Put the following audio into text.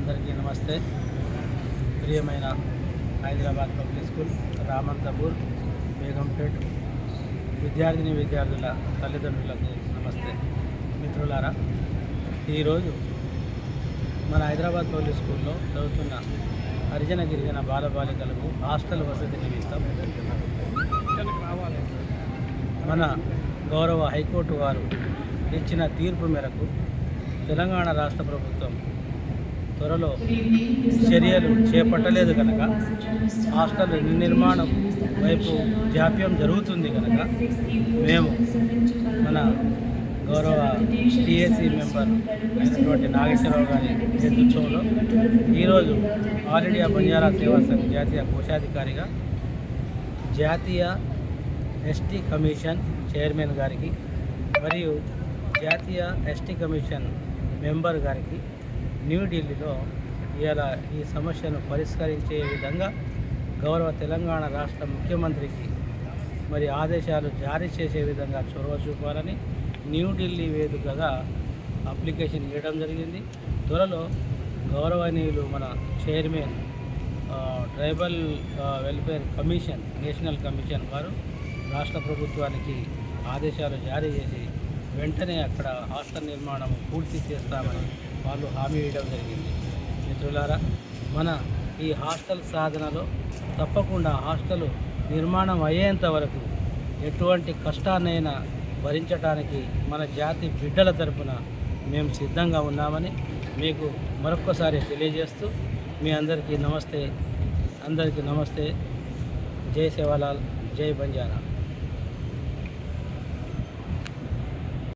అందరికీ నమస్తే. ప్రియమైన హైదరాబాద్ పబ్లిక్ స్కూల్ రామంతపూర్ బేగంపేట్ విద్యార్థిని విద్యార్థుల తల్లిదండ్రులకు నమస్తే. మిత్రులారా ఈరోజు మన హైదరాబాద్ పబ్లిక్ స్కూల్లో చదువుతున్న హరిజన గిరిజన బాలబాలికలకు హాస్టల్ వసతి నిమిత్తం మన గౌరవ హైకోర్టు వారు ఇచ్చిన తీర్పు మేరకు తెలంగాణ రాష్ట్ర ప్రభుత్వం త్వరలో చర్యలు చేపట్టలేదు కనుక హాస్టల్ నిర్మాణం వైపు జాప్యం జరుగుతుంది కనుక మేము మన గౌరవ టీఏసీ మెంబర్ అయినటువంటి నాగేశ్వరరావు గారి నేతృత్వంలో ఈరోజు ఆల్ ఇండియా బంజారా సేవా సంఘ్ జాతీయ కోశాధికారిగా జాతీయ ఎస్టీ కమిషన్ చైర్మన్ గారికి మరియు జాతీయ ఎస్టీ కమిషన్ మెంబర్ గారికి న్యూఢిల్లీలో ఇవాళ ఈ సమస్యను పరిష్కరించే విధంగా గౌరవ తెలంగాణ రాష్ట్ర ముఖ్యమంత్రికి మరి ఆదేశాలు జారీ చేసే విధంగా చొరవ చూపాలని న్యూఢిల్లీ వేదికగా అప్లికేషన్ ఇవ్వడం జరిగింది. త్వరలో గౌరవనీయులు మన chairman tribal welfare commission national commission వారు రాష్ట్ర ప్రభుత్వానికి ఆదేశాలు జారీ చేసి వెంటనే అక్కడ హాస్టల్ నిర్మాణం పూర్తి చేస్తామని వాళ్ళు హామీ ఇవ్వడం జరిగింది. మిత్రులారా మన ఈ హాస్టల్ సాధనలో తప్పకుండా హాస్టల్ నిర్మాణం అయ్యేంత వరకు ఎటువంటి కష్టాన్నైనా భరించడానికి మన జాతి బిడ్డల తరపున మేము సిద్ధంగా ఉన్నామని మీకు మరొక్కసారి తెలియజేస్తూ మీ అందరికీ నమస్తే. అందరికీ నమస్తే. జై సేవాలాల్ జై బంజారా.